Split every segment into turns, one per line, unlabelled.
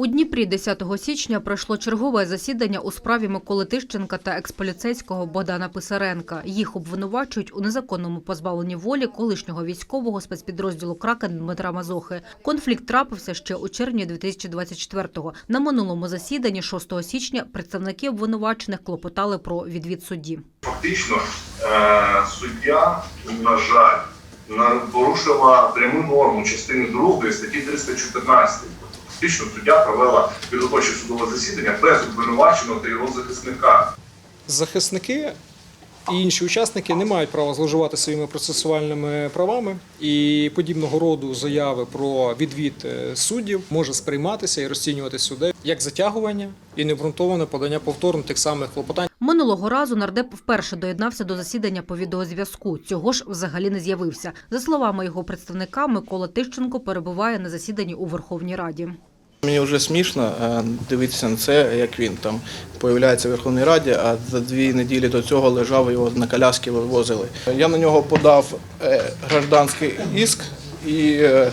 У Дніпрі 10 січня пройшло чергове засідання у справі Миколи Тищенка та експоліцейського Богдана Писаренка. Їх обвинувачують у незаконному позбавленні волі колишнього військового спецпідрозділу Кракен Дмитра Мазохи. Конфлікт трапився ще у червні 2024-го. На минулому засіданні 6 січня представники обвинувачених клопотали про відвід судді.
Фактично, е, суддя, на жаль, порушила пряму норму частини 2 статті 314. Фактично, суддя провела підготовче судове засідання без обвинуваченого та його захисника.
захисники і інші учасники не мають права зловживати своїми процесуальними правами, і подібного роду заяви про відвід е, суддів може сприйматися і розцінюватися суддею як затягування і необґрунтоване подання повторно тих самих клопотань.
Минулого разу нардеп вперше доєднався до засідання по відеозв'язку. Цього ж взагалі не з'явився. За словами його представника, Микола Тищенко перебуває на засіданні у Верховній Раді.
Мені вже смішно е, дивитися на це, як він там появляється в Верховній Раді, а за дві неділі до цього лежав його на коляски вивозили. Я на нього подав е, гражданський іск і е,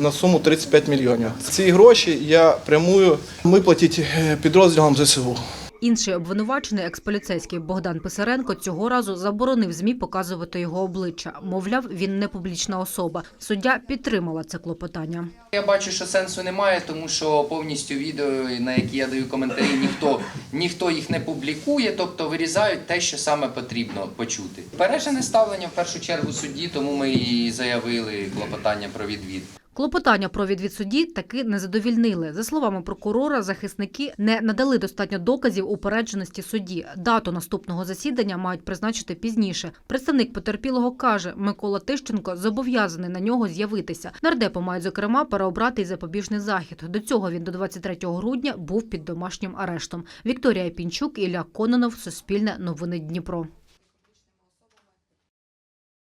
на суму 35 мільйонів. Ці гроші я прямую виплатити підрозділам ЗСУ.
Інший обвинувачений експоліцейський Богдан Писаренко цього разу заборонив змі показувати його обличчя. Мовляв, він не публічна особа. Суддя підтримала це клопотання.
Я бачу, що сенсу немає, тому що повністю відео, на які я даю коментарі, ніхто, ніхто їх не публікує, тобто вирізають те, що саме потрібно почути. Бережене ставлення в першу чергу судді, тому ми і заявили клопотання про відвід.
Клопотання про відвід судді таки не задовільнили. За словами прокурора, захисники не надали достатньо доказів упередженості судді. Дату наступного засідання мають призначити пізніше. Представник потерпілого каже, Микола Тищенко зобов'язаний на нього з'явитися. Нардепи мають зокрема переобрати й запобіжний захід. До цього він до 23 грудня був під домашнім арештом. Вікторія Пінчук, Ілля Кононов, Суспільне новини Дніпро.